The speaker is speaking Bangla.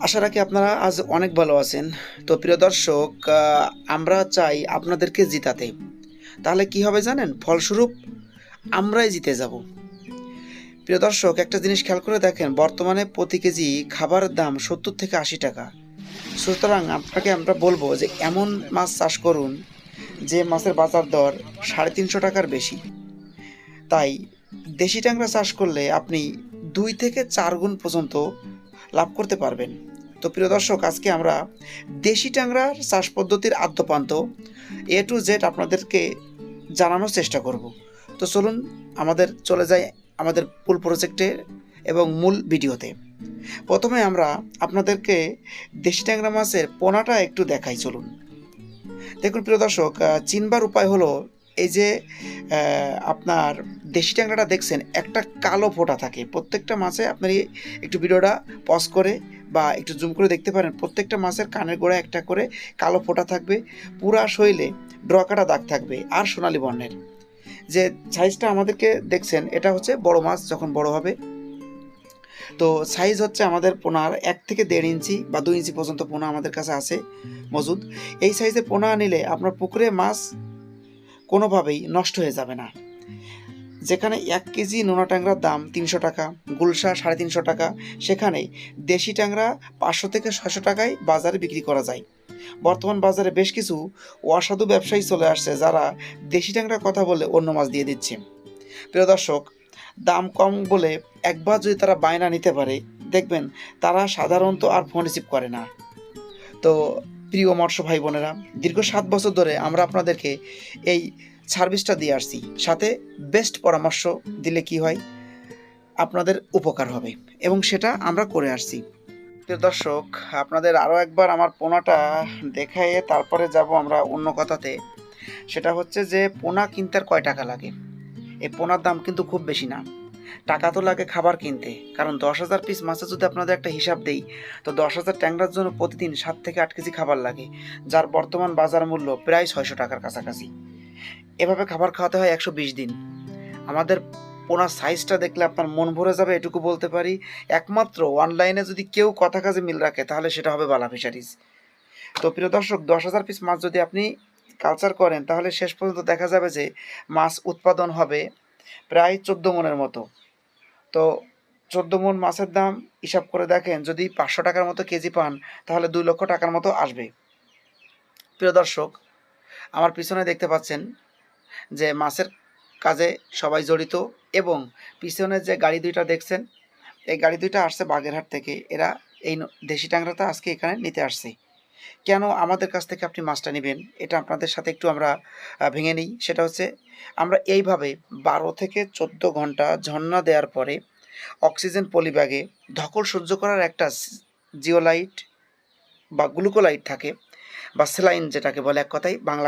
আশা রাখি আপনারা আজ অনেক ভালো আছেন। তো প্রিয় দর্শক আমরা চাই আপনাদেরকে জিতাতে। তাহলে কি হবে জানেন? ফলস্বরূপ আমরাই জিতে যাব। প্রিয় দর্শক, একটা জিনিস খেয়াল করে দেখেন, বর্তমানে প্রতি কেজি খাবারের দাম সত্তর থেকে আশি টাকা। সুতরাং আপনাকে আমরা বলব যে এমন মাছ চাষ করুন যে মাছের বাজার দর সাড়ে তিনশো টাকার বেশি। তাই দেশি ট্যাংরা চাষ করলে আপনি দুই থেকে চার গুণ পর্যন্ত লাভ করতে পারবেন। তো প্রিয় দর্শক, আজকে আমরা দেশি ট্যাংরার চাষ পদ্ধতির আদ্যপান্ত এ টু জেড আপনাদেরকে জানানোর চেষ্টা করব। তো চলুন আমাদের চলে যাই আমাদের ফুল প্রজেক্টে এবং মূল ভিডিওতে। প্রথমে আমরা আপনাদেরকে দেশি ট্যাংরা মাছের পোনাটা একটু দেখাই, চলুন। দেখুন প্রিয় দর্শক চিনবার উপায় হলো এই যে আপনার দেশি ট্যাংরাটা দেখছেন, একটা কালো ফোঁটা থাকে। প্রত্যেকটা মাছে আপনার এই একটু ভিডিওটা পজ করে বা একটু জুম করে দেখতে পারেন, প্রত্যেকটা মাছের কানের গোড়া একটা করে কালো ফোঁটা থাকবে, পুরা শৈলে ড্রকাটা দাগ থাকবে আর সোনালি বর্ণের। যে সাইজটা আমাদেরকে দেখছেন, এটা হচ্ছে বড় মাছ যখন বড় হবে। তো সাইজ হচ্ছে আমাদের পোনার এক থেকে দেড় ইঞ্চি বা দুই ইঞ্চি পর্যন্ত পোনা আমাদের কাছে আছে মজুদ। এই সাইজের পোনা নিলে আপনার পুকুরে মাছ কোনোভাবেই নষ্ট হয়ে যাবে না। যেখানে এক কেজি নোনা ট্যাংরার দাম তিনশো টাকা, গুলশা সাড়ে তিনশো টাকা। সেখানে দেশি ট্যাংরা পাঁচশো থেকে ছশো টাকায় বাজারে বিক্রি করা যায়। বর্তমান বাজারে বেশ কিছু অসাধু ব্যবসায়ী চলে আসছে যারা দেশি ট্যাংরার কথা বলে অন্য মাছ দিয়ে দিচ্ছে। প্রিয় দর্শক, দাম কম বলে একবার যদি তারা বায়না নিতে পারে, দেখবেন তারা সাধারণত আর ফোন রিসিভ করে না। তো প্রিয় মৎস্য ভাই বোনেরা, দীর্ঘ সাত বছর ধরে আমরা আপনাদেরকে এই সার্ভিসটা দিয়ে আসছি। সাথে বেস্ট পরামর্শ দিলে কি হয়? আপনাদের উপকার হবে। এবং সেটা আমরা করে আসছি। প্রিয় দর্শক, আপনাদের আরও একবার আমার পোনাটা দেখায়ে তারপরে যাব আমরা অন্য কথাতে। সেটা হচ্ছে যে, পোনা কিনতে আর কয় টাকা লাগে? এই পোনার দাম কিন্তু খুব বেশি না। টাকা তো লাগে খাবার কিনতে। কারণ দশ হাজার পিস মাছে যদি আপনাদের একটা হিসাব দেই, তো দশ হাজার ট্যাংরার জন্য প্রতিদিন সাত থেকে আট কেজি খাবার লাগে, যার বর্তমান বাজার মূল্য প্রায় ছয়শো টাকার কাছাকাছি। এভাবে খাবার খাওয়াতে হয় একশো বিশ দিন। আমাদের পোনার সাইজটা দেখলে আপনার মন ভরে যাবে, এটুকু বলতে পারি। একমাত্র অনলাইনে যদি কেউ কথা কাজে মিল রাখে, তাহলে সেটা হবে বালা ফিশারিজ তো প্রিয় দর্শক, দশ হাজার পিস মাছ যদি আপনি কালচার করেন, তাহলে শেষ পর্যন্ত দেখা যাবে যে মাছ উৎপাদন হবে প্রায় চোদ্দ মনের মতো। তো চোদ্দ মন মাছের দাম হিসাব করে দেখেন, যদি পাঁচশো টাকার মতো কেজি পান, তাহলে দুই লক্ষ টাকার মতো আসবে। প্রিয় দর্শক, আমার পিছনে দেখতে পাচ্ছেন যে মাছের কাজে সবাই জড়িত এবং পিছনে যে গাড়ি দুইটা দেখছেন, এই গাড়ি দুইটা আসছে বাগেরহাট থেকে। এরা এই দেশি ট্যাংরাটা আজকে এখানে নিতে আসছে। কেন আমাদের কাছ থেকে আপনি মাছটা নেবেন? এটা আপনাদের সাথে একটু আমরা ভেঙে নিই। সেটা হচ্ছে আমরা এইভাবে বারো থেকে চোদ্দ ঘণ্টা ঝর্ণা দেওয়ার পরে অক্সিজেন পলিব্যাগে ধকল সহ্য করার একটা জিওলাইট বা গ্লুকোলাইট থাকে, বা স্যালাইন যেটাকে বলে এক কথায় বাংলা